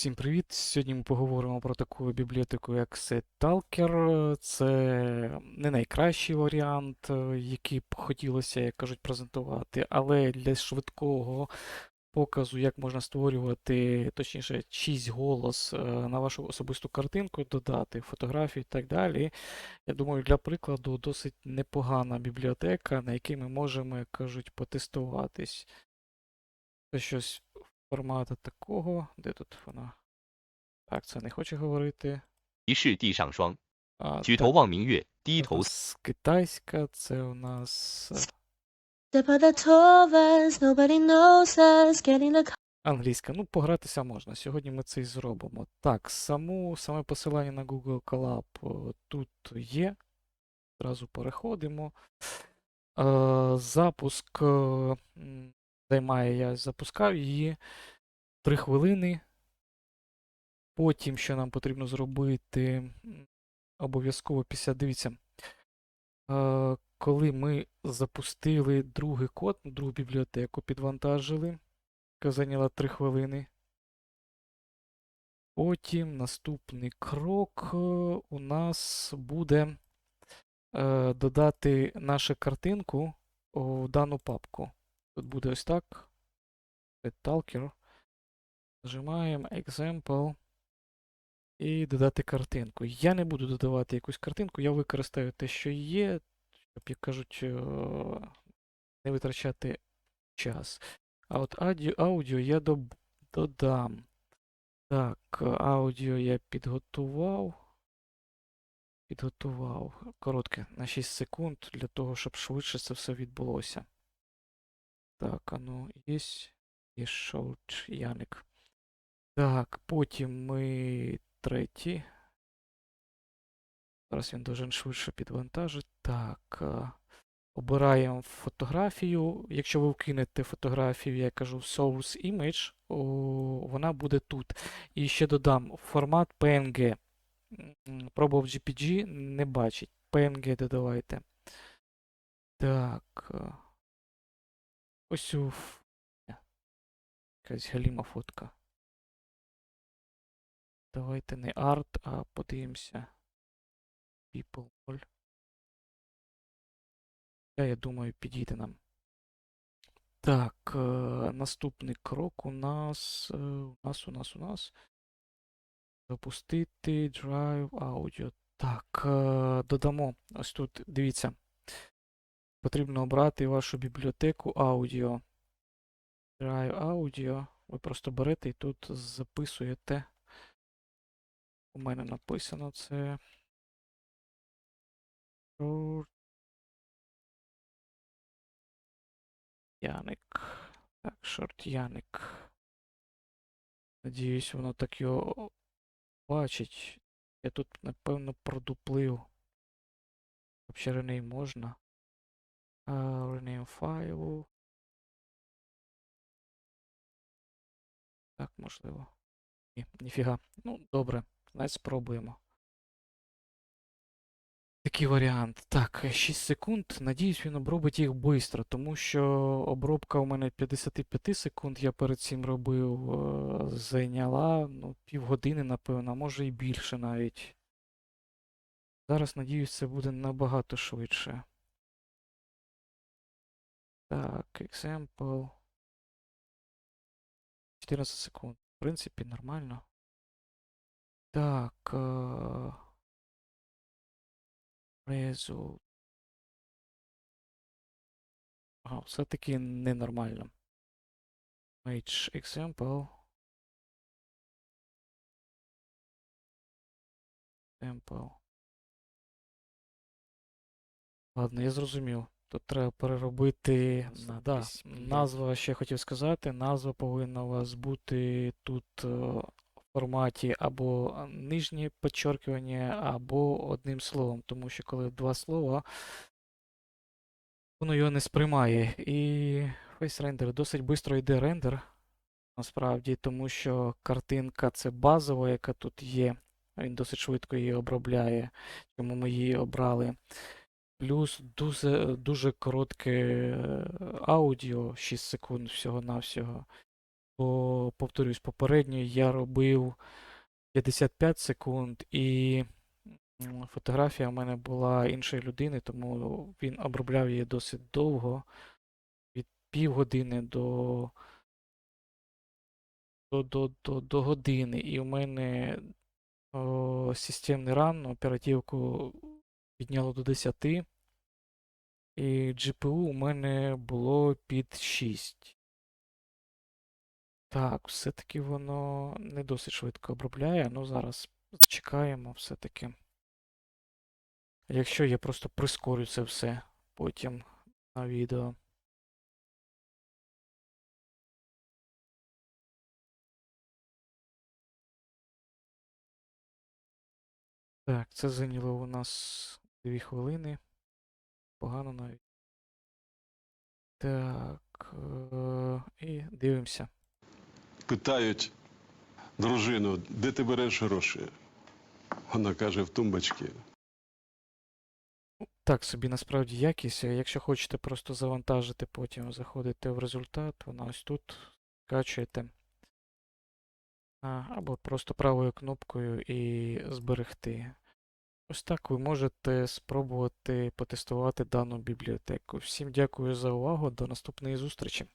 Всім привіт! Сьогодні ми поговоримо про таку бібліотеку, як SetTalker. Це не найкращий варіант, е, який б хотілося, як кажуть, презентувати, але для швидкого показу, як можна створювати, точніше, чийсь голос е, на вашу особисту картинку, додати фотографії і так далі. Я думаю, для прикладу, досить непогана бібліотека, на якій ми можемо, як кажуть, потестуватись. Це щось Формата такого. Де тут вона? Так, це не хоче говорити. З китайська це у нас. Е, англійська. Ну, погратися можна. Сьогодні ми це і зробимо. Так, саму, саме посилання на Google Collab е, тут є. Зразу переходимо. Е, запуск займає, я запускав її 3 хвилини. Потім, що нам потрібно зробити, обов'язково після, дивіться, е, коли ми запустили другий код, другу бібліотеку підвантажили, яка зайняла 3 хвилини. Потім наступний крок е, у нас буде е, додати нашу картинку в дану папку. Тут буде ось так. Talker. Нажимаємо Example і додати картинку. Я не буду додавати якусь картинку, я використаю те, що є, щоб, як кажуть, е, не витрачати час. А от аудіо, я додам. Так, аудіо я підготував. Підготував. Коротке, на 6 секунд для того, щоб швидше це все відбулося. Так, ну, є. Є шоут Яник. Так, потім ми третій. Зараз він должен швидше підвантажити. Так. е, Обираємо фотографію. Якщо ви вкинете фотографію, я кажу Source Image, о, вона буде тут. І ще додам формат PNG. Пробував GPG, не бачить. PNG додавайте. Так. Е, Ось у якась галіма фотка. Давайте не арт, а подивимося. People. Та, я думаю, підійде нам. Так, е, наступний крок у нас. е, У нас, у нас, у нас. Запустити Drive Audio. Так, е, додамо. Ось тут, дивіться. Потрібно обрати вашу бібліотеку аудіо. Drive Audio. Ви просто берете і тут записуєте. У мене написано це. Яник. Так, шорт Яник. Надіюсь, воно так його бачить. Я тут, напевно, продуплив. Взагалі можна. Rename файлу. Так, можливо. Ні, ніфіга. Ну, добре, значить спробуємо. Такий варіант. Так, 6 секунд. Надіюсь, він обробить їх швидко, тому що обробка у мене 55 секунд, я перед цим робив, е, зайняла ну, півгодини, напевно, може і більше навіть. Зараз, надіюсь, це буде набагато швидше. Так, example. 14 секунд. В принципі, нормально. Так. Е... Result. Ага, все-таки ненормально. Page example. Example. Ладно, я зрозумів. Тут треба переробити. Да, назва ще хотів сказати. Назва повинна у вас бути тут е, в форматі або нижнє підчеркування, або одним словом. Тому що коли два слова, воно його не сприймає. І Render досить швидко йде рендер. Насправді, тому що картинка це базова, яка тут є. Він досить швидко її обробляє, тому ми її обрали. Плюс дуже, дуже коротке е, аудіо, 6 секунд всього-навсього. Бо, повторюсь, попередньо я робив 55 секунд, і фотографія в мене була іншої людини, тому він обробляв її досить довго, від півгодини до, до, до, до, до години. І у мене о, системний ран, оперативку підняло до 10. І GPU у мене було під 6. Так, все-таки воно не досить швидко обробляє. Ну, зараз чекаємо все-таки. Якщо я просто прискорю це все потім на відео. Так, це зайняло у нас 2 хвилини. Погано навіть. Так. е, І дивимося. Питають дружину, де ти береш гроші? Вона каже, в тумбочці. Так, собі насправді якість. Якщо хочете просто завантажити, потім заходите в результат, вона ось тут скачуєте. Або просто правою кнопкою і зберегти. Ось так ви можете спробувати потестувати дану бібліотеку. Всім дякую за увагу. До наступної зустрічі.